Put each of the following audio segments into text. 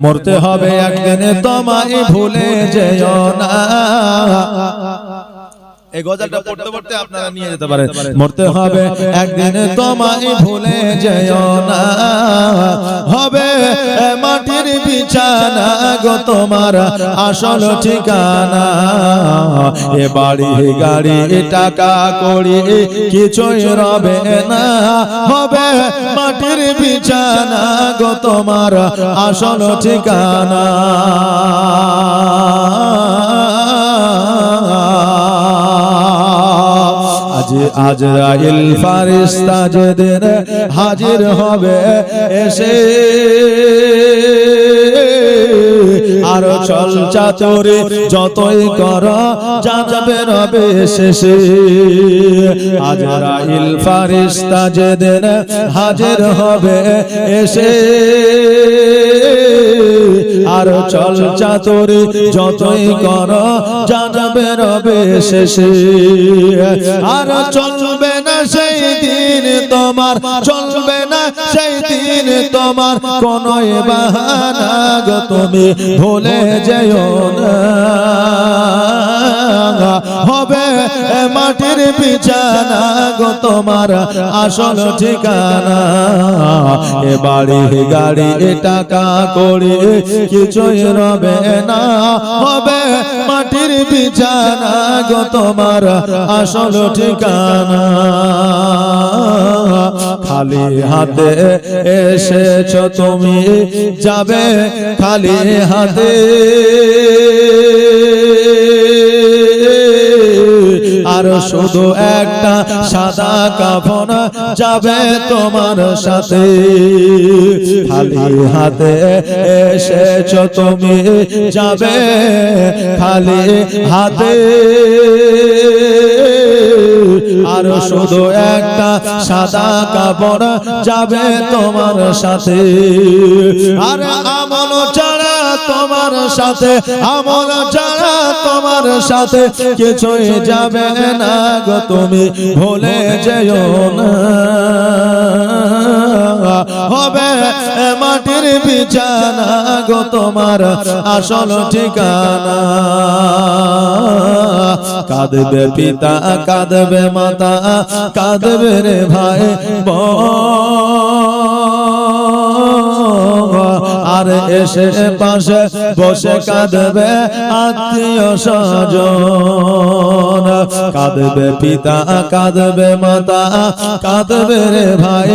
মরতে হবে একদিন তোমায় ভুলে যেও না। এই গজলটা পড়তে পড়তে আপনারা নিয়ে যেতে পারেন। মরতে হবে। একদিন তোমায় ভুলে যেও না। হবে মাটির বিছানা গো তোমার আসল ঠিকানা। এ বাড়ি গাড়ি টাকা করি কিছুই রবে না। হবে মাটির বিছানা গো তোমার আসল ঠিকানা। আজরাইল ফারিস্তা যেদিন হাজির হবে এসে আর চল চাতরে যতই কর যাবে রবে শেষে। আজরাইল ফারিস্তা যেদিন হাজির হবে এসে। আর চল চাতরে যতই কর জানাবে রবে শেষে। আর চলবে তোমার চলবে না, সেই দিন তোমার কোন বাহানা তুমি ভুলে যেও না। হবে মাটির বিছানা গো তোমার আসল ঠিকানা। এ বাড়ি, গাড়ি টাকা করে কিছুই রবে না। হবে মাটির বিছানা গো তোমার আসল ঠিকানা। খালি হাতে এসেছ তুমি, যাবে খালি হাতে। আর শুধু একটা সাদা কাফন যাবে তোমার সাথে। খালি হাতে এসেছ তুমি, যাবে খালি হাতে। আর শুধু একটা সাদা কাপড় যাবে তোমার সাথে। আর আমল ছাড়া তোমার সাথে, আমল ছাড়া তোমার সাথে, কিছুই যাবে না গো তুমি, ভুলে যেও না। হবে মাটির বিছানা গো তোমার আসল ঠিকানা। কাঁদবে পিতা, কাঁদবে মাতা, কাঁদবে রে ভাই আর এসে পাশে বসে কাঁদবে আত্মীয় স্বজন। কাঁদবে পিতা, কাঁদবে মাতা, কাঁদবে রে ভাই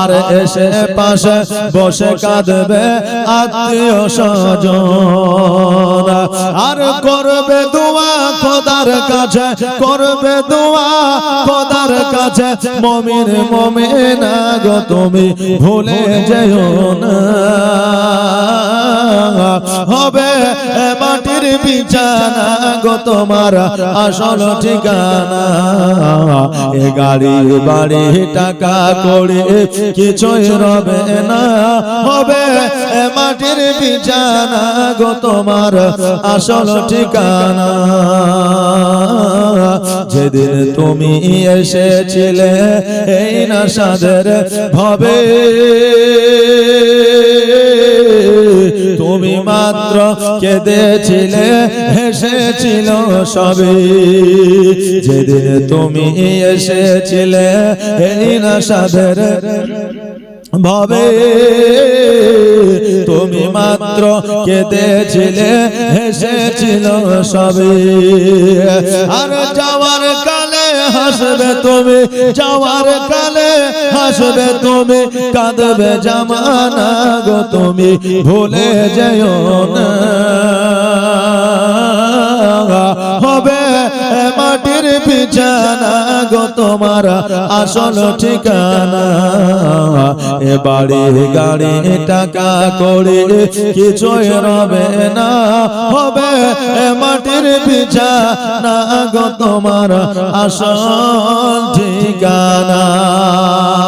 আর এসে পাশে বসে কাঁদবে আত্মীয় স্বজন। আর করবে দোয়া খোদার কাছে, করবে দোয়া খোদার কাছে। মমিন, মমিনা গো তুমি ভুলে যেও না। তোমার আসল ঠিকানা। এ গাড়ি বাড়ি টাকা করে কিছুই রবে না। হবে মাটির বিছানা গো তোমার আসল ঠিকানা। যেদিন তুমি এসেছিলে এই না সাদের ভবে। তুমি মাত্র কেঁদেছিলে হেসেছিল সবে যেদিন তুমি এসেছিলে এই না সাদের ভাবে। তুমি মাত্র কেঁদেছিলে হেসেছিল সবে আর যাওয়ার হাসবে তুমি যাওয়ার কালে হাসবে তুমি কাঁদবে জামানা গো তুমি ভুলে যেও না। হবে মাটির বিছানা গো তোমার আসল ঠিকানা। এ বাড়ি গাড়ি টাকা করে কিছুই রবে না হবে মাটির বিছানা গো তোমার আসল ঠিকানা।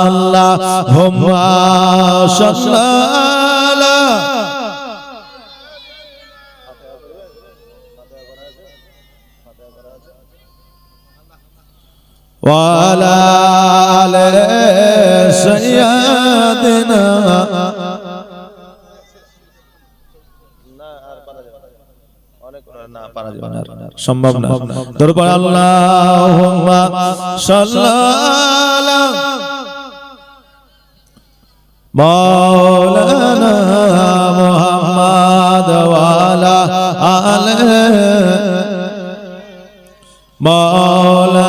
আল্লাহ হুম্মা وعلى آل سيدنا সম্ভব না দরবার আল্লাহুম্মা সাল্লাল্লাহু مولانا محمد وعلى آله مولانا ও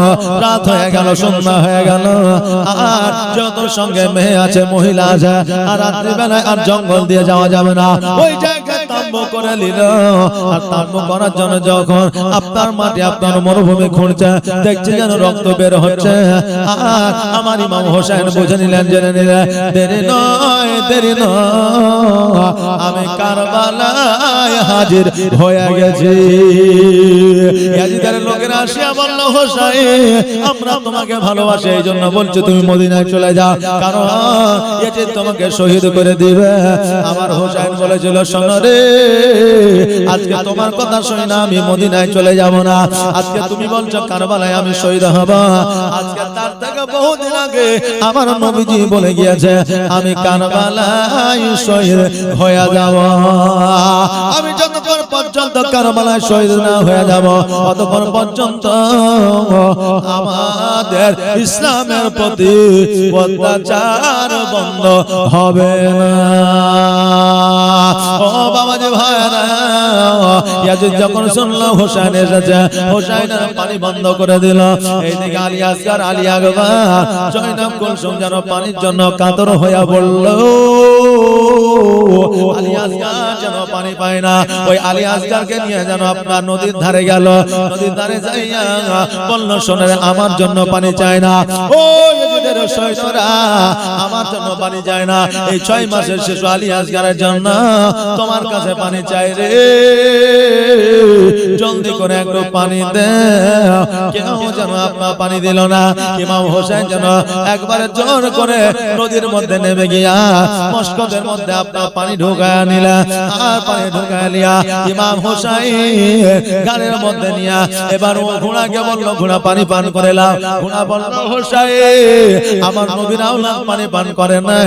রাত হয়ে গেল, সন্ধ্যা হয়ে গেল। আর যত সঙ্গে মেয়ে আছে, মহিলা আছে, আর রাত্রিবেলায় আর জঙ্গল দিয়ে যাওয়া যাবে না। ওই জায়গায় তাম্ব করে নিল আর তাম্ব করার জন্য যখন আপনার মাটি আপনার মরুভূমি খুঁড়ছে দেখছে যেন রক্ত বের হচ্ছে। আর আমার ইমাম হোসেন বুঝে নিলেন জেনে নিলেন দেরি নয় দেরি নয়। আমি কারবালায় হাজির হয়ে গেছি। ইয়াজিদের লোকেরা আসিয়া বলল হোসাই আমরা তোমাকে ভালোবাসি এই জন্য বলছি তুমি মদিনায় চলে যাও। কারণ ইয়াজিদ তোমাকে শহীদ করে দিবে। আমার হোসাইন বলেছিল আজকে তোমার কথা শুনি না আমি মদিনায় চলে যাব না। আজকে তুমি বলছো কারবালায় আমি শহীদ হব। আজকে তার থেকে বহুদিন আগে আমার নবীজি বলে গিয়েছে আমি কারবালায় শহীদ হয়ে যাব। আমি যতক্ষণ পর্যন্ত কারবালায় শহীদ না হয়ে যাব ততক্ষণ পর্যন্ত আমাদের ইসলামের প্রতি অত্যাচার বন্ধ হবে না। ও বাবাজি ভাইরা যখন শুনলো হোসেন এসেছে হোসেনের পানি বন্ধ করে দিল এইদিকে আলী আসগার আলী আকবর জয়নাব কুলসুম যেন পানির জন্য কাতর হইয়া পড়ল আমার জন্য পানি চায় না। এই ছয় মাসের শিশু আলী আসগারের জন্য তোমার কাছে পানি চাই রে। জলদি করে একটু পানি দে। কেউ যেন আপনার পানি দিল না। ইমাম হোসেন যেন একবারে জোর করে নদীর মধ্যে নেমে গিয়া মস্কদের মধ্যে আপনার পানি ঢোকায় নিলা, আর পানি ঢোকায় নিয়া ইমাম হোসাইন গানের মধ্যে নিয়া এবার ও ঘোড়াকে বলল, ঘোড়া, পানি পান করে লাও। ঘোড়া বলল হোসাই আমার নবীর আওলাদ পানি পান করে না।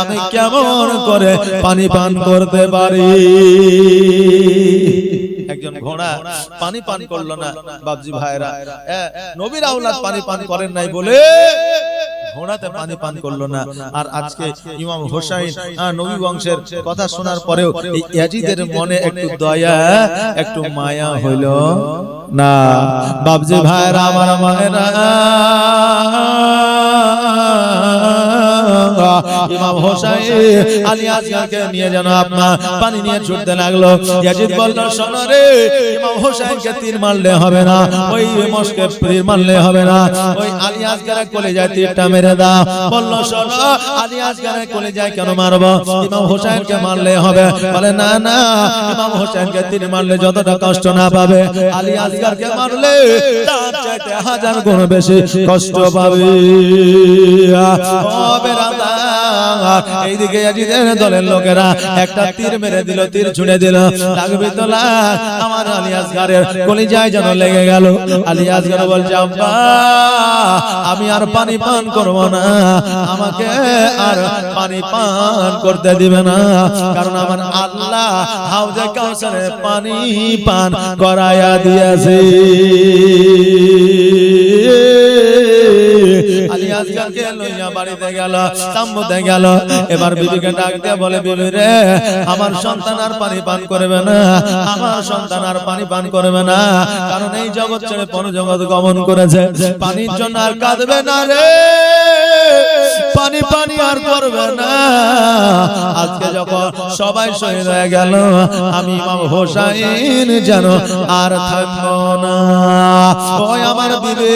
আমি কেমন করে পানি পান করতে পারি? একজন ঘোড়া পানি পান করল না বাবজি ভাইরা নবীর আওলাদ পানি পান করেন নাই বলে ঘোড়াতে পানি পান করল না। আর আজকে ইমাম হোসাইন নবী বংশের কথা শোনার পরেও এই ইয়াজিদের মনে একটু দয়া একটু মায়া হইল। না বাবজি ভাইরা আমার মায়েরা। ইমাম হোসাইন আলী আসগারকে নিয়ে যেন আপনার পানি নিয়ে ছুটতে লাগল। ইয়াজিদ বলল শোনো ইমাম হোসাইনকে তীর মারলে হবে না ওই মস্কে তীর মারলে হবে না। ওই আলী আসগারের কোলে যায় তীরটা মেরে দাও। বলল শোনো আলী আসগারের কোলে যায় কেন মারবো? ইমাম হোসাইনকে মারলে হবে। বলে না না ইমাম হোসেনকে তীর মারলে যতটা কষ্ট না পাবে। আলী আসগারকে মারলে তার চাইতে হাজার গুণ বেশি কষ্ট পাবে। ও বেরাদার, এইদিকে ইয়াজিদের দলের লোকেরা একটা তীর মেরে দিল, তীর ছুঁড়ে দিল। লাগবে তো লাগ। আমার যেন লেগে গেল। আলী আসগার বলছে, আব্বা, আমি আর পানি পান করব না। আমাকে আর পানি পান করতে দিবে না। কারণ আমার আল্লাহ হাউজে কাউসারে পানি পান করায়া দিয়েছে। লইয়া বাড়িতে গেল তাম্বুতে গেল এবার বিবিকে ডাক দিয়ে বলে বিবি রে আমার সন্তান আর পানি পান করবে না। আমার সন্তান আর পানি পান করবে না। কারণ এই জগৎ ছেড়ে পর জগৎ গমন করেছে। পানির জন্য আর কাঁদবে না রে। পানি পানি আর করবে না। আজকে যখন সবাই শহীদ হয়ে গেল আমি ইমাম হোসাইন যেন আর থাকব না। ওই আমার বিবে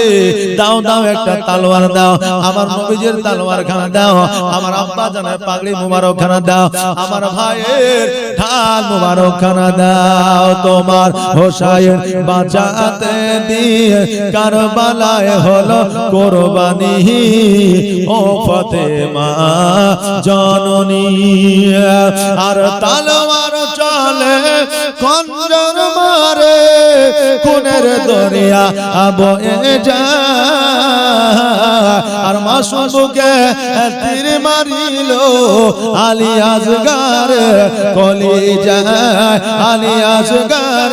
দাও দাও একটা তালোয়ার দাও আমার নবীজের তালোয়ার খানা দাও আমার আব্বা জানের পাগড়ি মুবারক খানা দাও আমার ভাইয়ের ঢাল মুবারক খানা দাও তোমার হোসাইন বাঁচাতে দিয়ে কারবালায় হলো কোরবানি। ও ফতেমা জননী আর তালোয়ার চলে খঞ্জর মারে কোনের দরিয়া বয়ে যায়। আর তীর মারিল। আলী আজগার কলি যায় আলী আজগার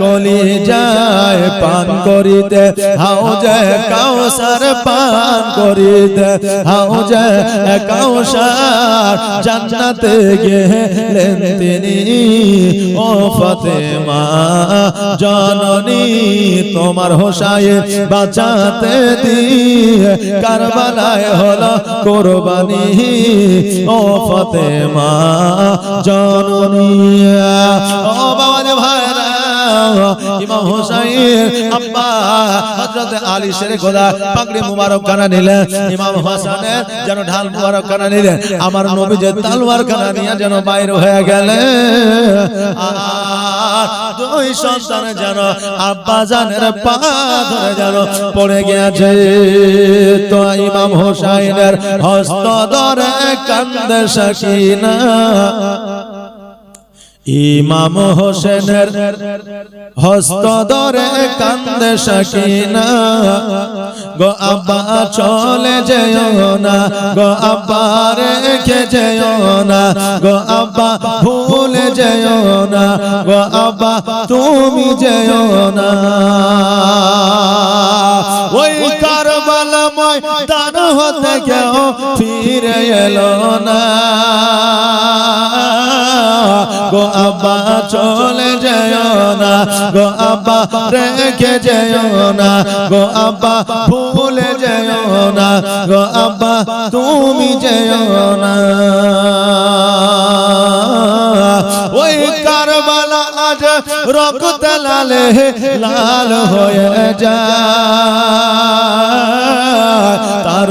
কলি যায় পান করিতে। হাও যায় কাউসার পান করিতে। হাও যায় কাউসার জান্নাতে গেলেন তিনি। ও ফতেমা, জননী, তোমার হোসায়ে বাঁচাতে দিয়ে কারবালায় হলো কোরবানি। ও ফতেমা জননী। ও বাবা ভাইরা ইমাম হোসাইন, আব্বা, হযরত আলী খোদা, পাগড়ি মুবারক খানা নিলেন। ইমাম হাসানের যেন ঢাল মুবারক খানা নিলেন। আমার নবী যে খানা নিয়ে যেন বাইর হয়ে গেলেন। দুই সন্তান যেন আব্বা জানের পা ধরে যেন পড়ে গেছে তো ইমাম হোসাইনের হস্ত ধরে কান্দে সাকিনা। ইমাম হোসেনের হস্ত ধরে কান্দে সাকিনা। গো আব্বা, চলে যেও না। গো আব্বা, রেখে যেও না। গো আব্বা, ভুলে যেও না। গো আব্বা, তুমি যেও না। ওই কারবালাময় দান হতে কেউ ফিরে এলো না। গো আব্বা, চলে যেও না। গো আব্বা, রেখে যেও না। গো আব্বা, ভুলে যেও না। গো আব্বা, তুমি যেও না। ওই আজ রক্ত লালে লাল হয়ে যায়। তার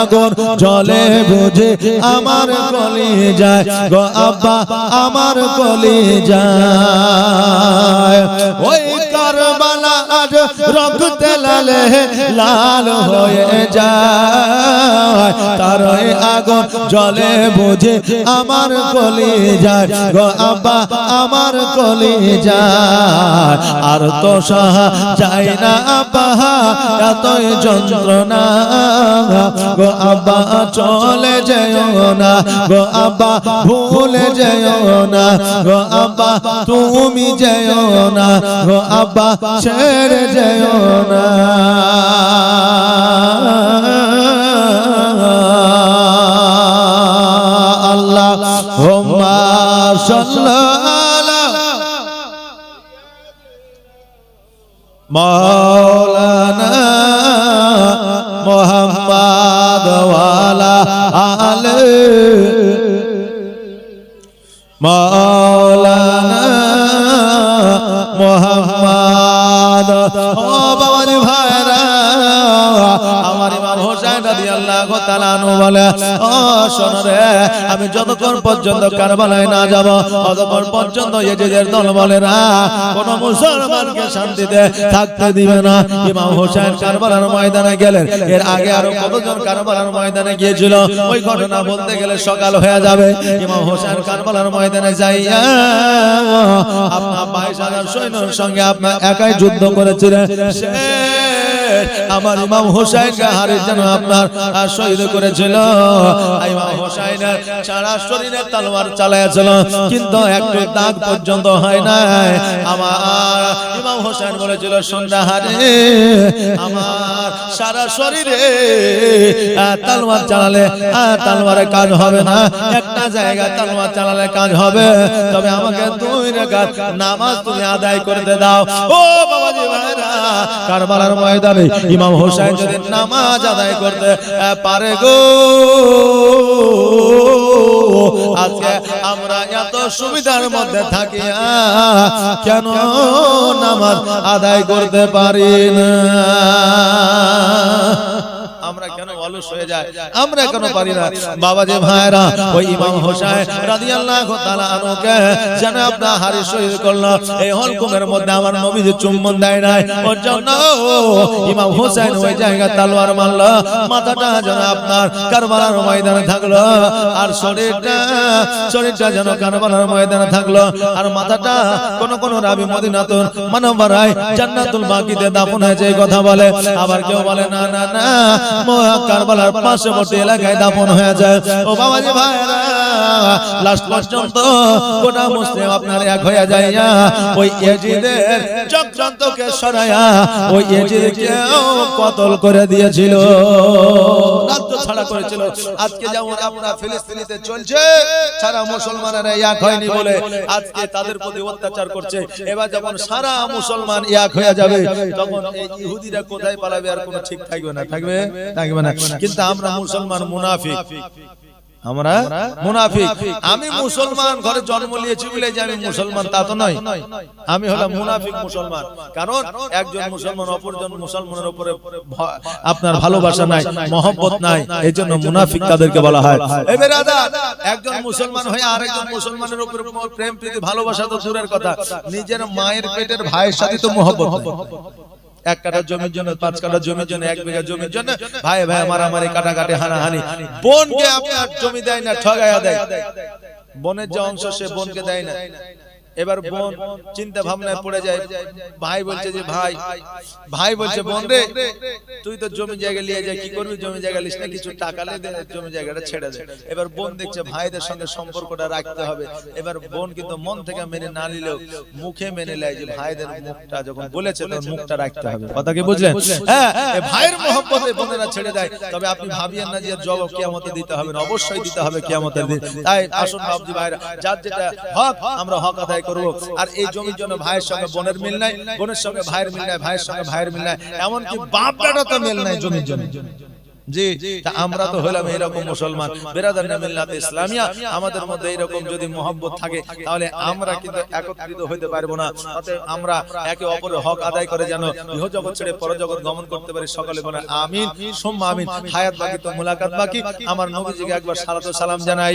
আগর জলে বুঝে আমার গলি যায়। গো আব্বা, আমার গলি যায়। ওই আজ রক্ত লালে লাল হয়ে যায়। তার আগুন জলে বুঝে আমার গলি যায় গো আব্বা, আমার গলি যায় আর তো সাহা যায় না আব্বা, এতই যন্ত্রণা। গো আব্বা, চলে যেও না। গো আব্বা, ভুলে যেও না। গো আব্বা, তুমি যেও না। গো আব্বা, ছেড়ে যেও না। আল্লাহ হোম্মা ও আমি যতক্ষণ পর্যন্ত কারবালায় না যাব, ততক্ষণ পর্যন্ত এজেদের দল বলে না কোন মুসলমানকে শান্তিতে থাকতে দিবে না। ইমাম হোসেন কারবালার ময়দানে গেলেন। এর আগে আরও কতজন কারবালার ময়দানে গিয়েছিল, ওই ঘটনা বলতে গেলে সকাল হয়ে যাবে। ইমাম হোসেন কারবালার ময়দানে যাইয়া, আপনার বাইশ হাজার সৈন্যের সঙ্গে আপনার একাই যুদ্ধ করেছিলেন। সে আমার ইমাম হোসাইনকে হারের জন্য আপনার শহীদ করেছিল। সারা শরীরে কিন্তু একটু দাগ পর্যন্ত হয় নাই। আমার ইমাম বলেছিল আমার সারা শরীরে তলোয়ার চালালে তলোয়ারে কাজ হবে না। একটা জায়গায় তলোয়ার চালালে কাজ হবে। তবে আমাকে দুই রেখাত নামাজ তুমি আদায় করতে দাও। ও বাবাজি ভাইরা, কারবালার ময়দানে ইমাম হোসেন যদি নামাজ আদায় করতে পারে গো। আজকে আমরা এত সুবিধার মধ্যে থাকি কেন নামাজ আদায় করতে পারি না? আমরা কেন অলস হয়ে যায়। আমরা কেন পারি না। বাবা যে ভাইরা ওই ইমাম হোসেন রাদিয়াল্লাহু তাআলা আনহুকে যেন আপনার হারি শহীদ করল। এই হলকুমের মধ্যে আমার নবী যে চুম্বন দেয় নাই। ওর জন্য ইমাম হোসেন ওই জায়গা তলোয়ার মারলো। মাথাটা যেন আপনার কারবালার ময়দানে থাকল। আর শরীরটা শরীরটা যেন কারবালার ময়দানে থাকল। আর মাথাটা কোন কোন রাবি মদিনাতুল মানবরায় জান্নাতুল বাকিতে দাফন হয়েছে এই কথা বলে। আবার কেউ বলে না না না মহা কারবালার পার্শ্ববর্তী এলাকায় দাফন হয়ে যায়। ও বাবাজি ভাইরা লাস্ট পর্যন্ত গোটা মুসলিম আপনার এক হয়ে যায় ওই এজিদের চক্রান্তকে সরায়া ওই এজিদকে কতল করে দিয়েছিল। ছাড়া করেছিল। আজকে যেমন চলছে, সারা হয়নি বলে আজকে তাদের প্রতি অত্যাচার করছে। এবার সারা মুসলমান হয়ে যাবে কোথায় ঠিক থাকবে না। থাকবে? থাকবে না। কিন্তু আমরা মুসলমান মুনাফিক। আমরা মুনাফিক। আমি মুসলমান ঘরে জন্ম নিয়েছি বলে যে আমি মুসলমান তা তো নয়। আমি হলাম মুনাফিক মুসলমান। কারণ একজন মুসলমান অপরজন মুসলমানের উপরে আপনার ভালোবাসা নাই মহব্বত নাই এই জন্য মুনাফিক তাদেরকে বলা হয়। একজন মুসলমান হয়ে আরেকজন মুসলমানের উপরে প্রেম প্রীতি ভালোবাসা তো দূরের কথা। নিজের মায়ের পেটের ভাইয়ের সাথে তো মহব্বত। এক কাটা জমির জন্য পাঁচ কাটা জমির জন্য এক বিঘা জমির জন্য। ভাই ভাই মারামারি কাটাকাটি হানাহানি। বোনকে আপনার জমি দেয় না ঠগায়া দেয়। বনের যে অংশ সে বোনকে দেয় না। এবার বোন চিন্তা ভাবনায় পড়ে যায় ভাই বলছে যে ভাই ভাই বলছে বোন রে তুই তো জমি জায়গা নিয়ে যায় কি করবি? জমি জায়গা লিস না কিছু টাকা দে জমি জায়গাটা ছেড়ে দে। এবার বোন দেখছে ভাইদের সঙ্গে সম্পর্কটা রাখতে হবে। এবার বোন কিন্তু মন থেকে মেনে না নিলেও মুখে মেনে নেয় যে ভাইদের মুখটা যখন বলেছে তখন মুখটা রাখতে হবে। কথা কি বুঝলেন? হ্যাঁ এ ভাইয়ের মহব্বতে বোনেরা ছেড়ে দেয় তবে আপনি ভাবিয়েন না যে জবাব কিয়ামতে দিতে হবে না অবশ্যই দিতে হবে কিয়ামতের দিন তাই আসুন বাবজি ভাইরা যার যেটা হক আমরা হক আদায় করব আর এই জমির জন্য ভাইয়ের সঙ্গে বোনের মিল নাই, বোনের সঙ্গে ভাইয়ের মিল নাই, ভাইয়ের সঙ্গে ভাইয়ের মিল নাই। এমনকি বাপ তো মিল নাই জমির জন্য। জি আমরা তো হলাম এরকম মুসলমান। বেরাদার ইসলামিয়া আমাদের মধ্যে এরকম যদি মোহব্বত থাকে, তাহলে আমরা কিন্তু একত্রিত হইতে পারব না। আমরা একে অপরের হক আদায় করে যেন ইহজগৎ ছেড়ে পরজগৎ গমন করতে পারি সকলে বলে আমিন। সোম্মা আমিন। হায়াত বাকি, তো মুলাকাত বাকি। আমার নবীজিকে একবার সালাত সালাম জানাই